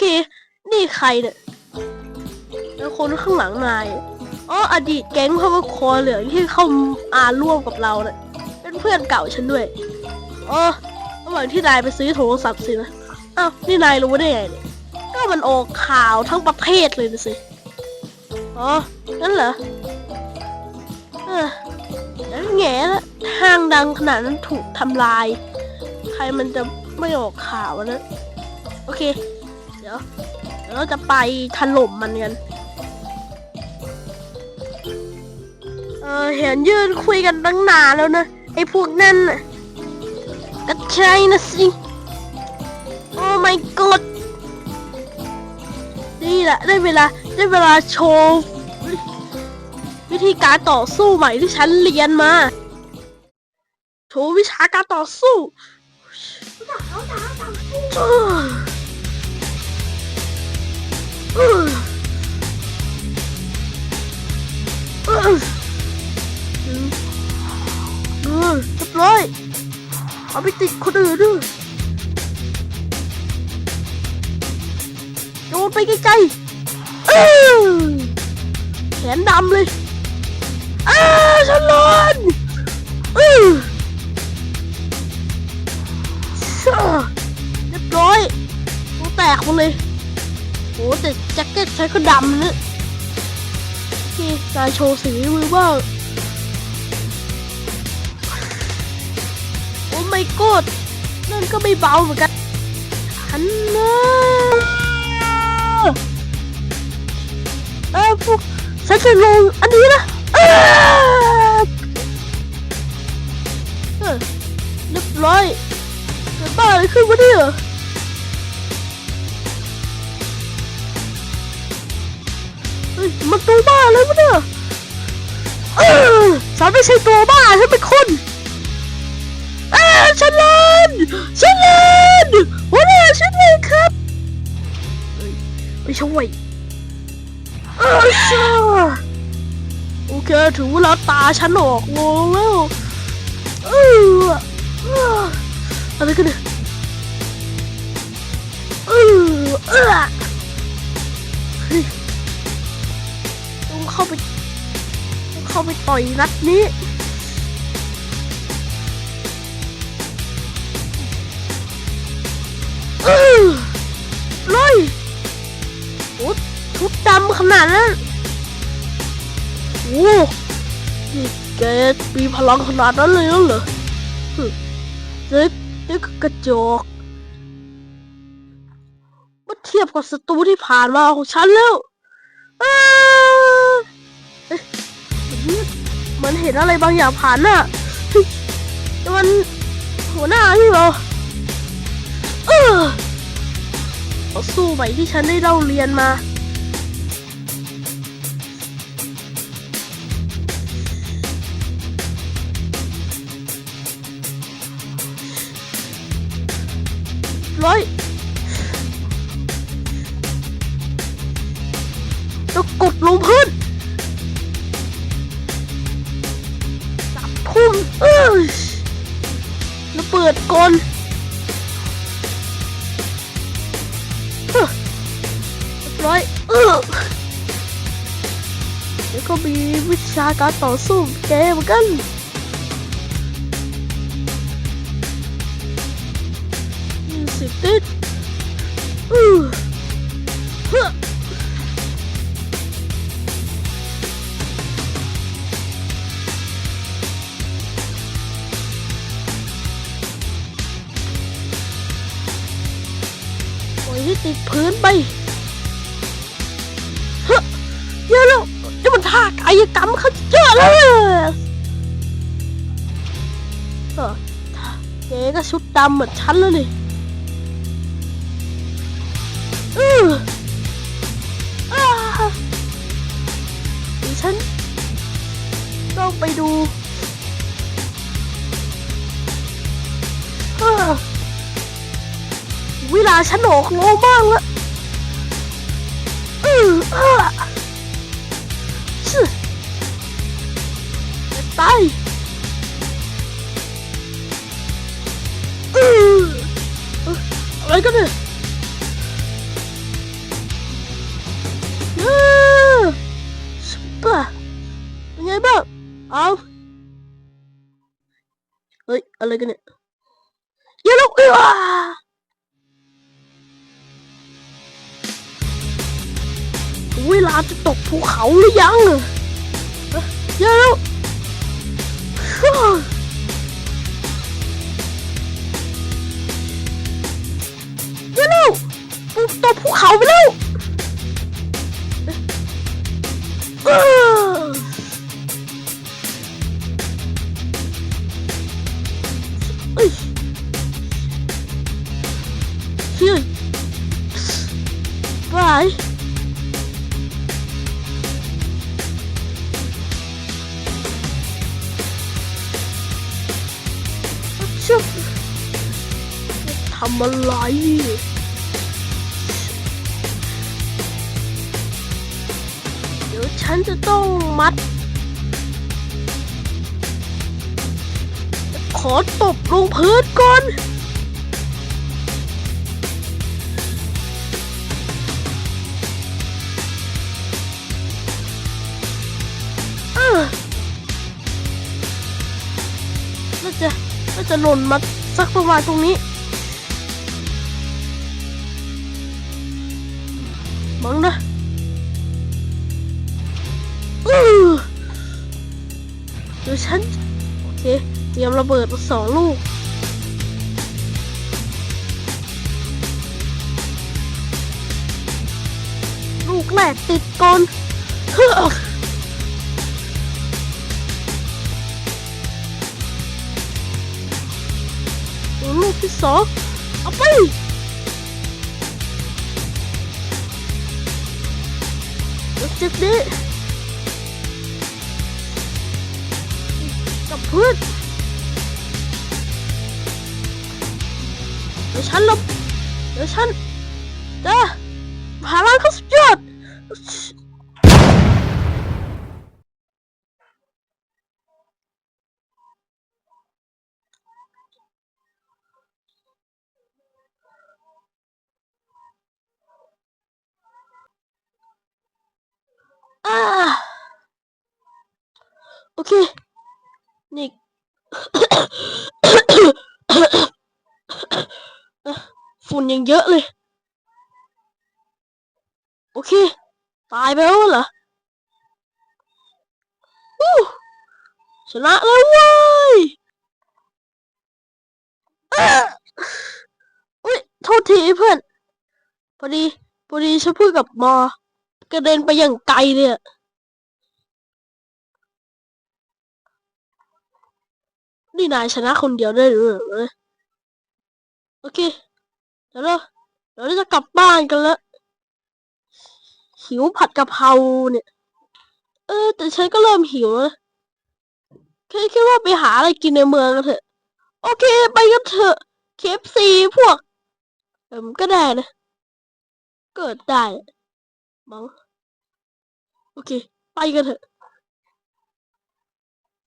เค นี่ใครเนี่ยแล้วคนข้างหลังนายอ๋ออดีตแก๊งพาวเวอร์คอเหลืองที่เข้าอาร่วมกับเราเนี่ยเป็นเพื่อนเก่าฉันด้วยอ๋อระหว่างที่นายไปซื้อโทรศัพท์สินะอ้าวนี่นายรู้ได้ไงเนี่ยก็มันออกข่าวทั้งประเทศเลยนะสิอ๋อนั่นเหรอเออแล้วแง่ละห้างดังขนาดนั้นถูกทำลาย ใครมันจะไม่ออกข่าวนะ โอเค เราจะไปถล่มมันกันเออเห็นยืนคุยกันตั้งนานแล้วนะไอ้พวกนั่นน่ะก็ใช่นะสิ โอ้ my god นี่แหละได้เวลาได้เวลาโชว์วิธีการต่อสู้ใหม่ที่ฉันเรียนมา โชว์วิชาการต่อสู้ เออเออเออเออเรียบร้อยเอาไปติดคนอื่นด้วยโยนไปไกลๆเออแขนดำเลยอ้าฉันร้อนเออเรียบร้อยตัวแตกหมดเลย แจ็คเก็ดำนะโอเคนายโชว์สีมือบ้างโอ้ไม่กดนั่นก็ไม่เบาเหมือนกันหันนะเออพวกฉันจะลงอันนี้นะเออเออเรียบร้อยเกิดบ้าอะไรขึ้นวะเนี่ย มันตัวบ้าอะไรวะเนี่ยเออฉันไม่ใช่ตัวบ้าฉันเป็นคนเออฉันเล่นฉันเล่นหัวหน้ฉันเลยครับไม่ช่วยเออช่าโอเคถึงเวลาตาฉันออกโลงแล้วออเอออะไรกันเนี่ยเออเออ เข้าไป เข้าไปต่อยนัดนี้เออเลยโอ้ชุดดำขนาดนั้น โอ้นี่แกมีพลังขนาดนั้นเลยเหรอฮึเจ๊นี่ก็กระจอกเมื่อเทียบกับศัตรูที่ผ่านมาของฉันแล้ว เหมันเห็นอะไรบางอย่างผ่านหน้าแต่มันหัวหน้านี่เหรอเออต่อสู้ใหม่ที่ฉันได้เล่าเรียนมา ร้อยแล้วกดลงพื้น แล้วก็มีวิชาการต่อสู้แกเหมือนกันสิบติดอือฮะปล่อยให้ติดพื้นไป ยกรรมเขาเยอะเลยเออเจ๊ก็ชุดดำเหมือนฉันแล้วนี่อืออาดิฉันต้องไปดูเวลาฉันออกโลบ้างละอือ Tới ừ. ờ, Lấy cái này. Ờ. Super. Nhảy bơ Không. Lấy, lấy cái này. Yellow Yellow Quý là tiếp tục phụ khẩu lý dân à. Ờ, Yellow เนี่ยเดี๋ยวลูกเอ้วตกภูเขาหรือยัวลูกเดี๋ยวลูกปูตกภูเขาไปแล้วเอ้ย ทำอะไรเดี๋ยวฉันจะต้องมัด ขอตบลงพื้นก่อนน่าจะน่าจะหล่นมาสักประมาณตรงนี้ มั้งนะอือเดี๋ยวฉัน โอเค เตรียมระเบิดสองลูก ลูกแรกติดก่อนเฮ้อลูกที่สองเอาไป จ็บนี้กับพื่อนเดี๋ยวฉันหลบเดี๋ยวฉันจะพลังเขาสุดยอดอ่า เคนี่ฝุ่นยังเยอะเลย โอเค ตายไปแล้วเหรออู้ชนะแล้วเว้ยอะอุ้ยโทษทีเพื่อน พอดี พอดีฉันพูดกับมอกระเด็นไปอย่างไกลเลยอะ นี่นายชนะคนเดียวได้หรือเอโอเค เดี๋ยวเราเดี๋ยวเราจะกลับบ้านกันแล้วหิวผัดกะเพราเนี่ย เออ แต่ฉันก็เริ่มหิวแล้วแค่คิดว่าไปหาอะไรกินในเมืองกันเถอะ โอเค ไปกันเถอะเคฟซีพวกเออก็ได้นะ เกิดได้มั้งโอเค ไปกันเถอะ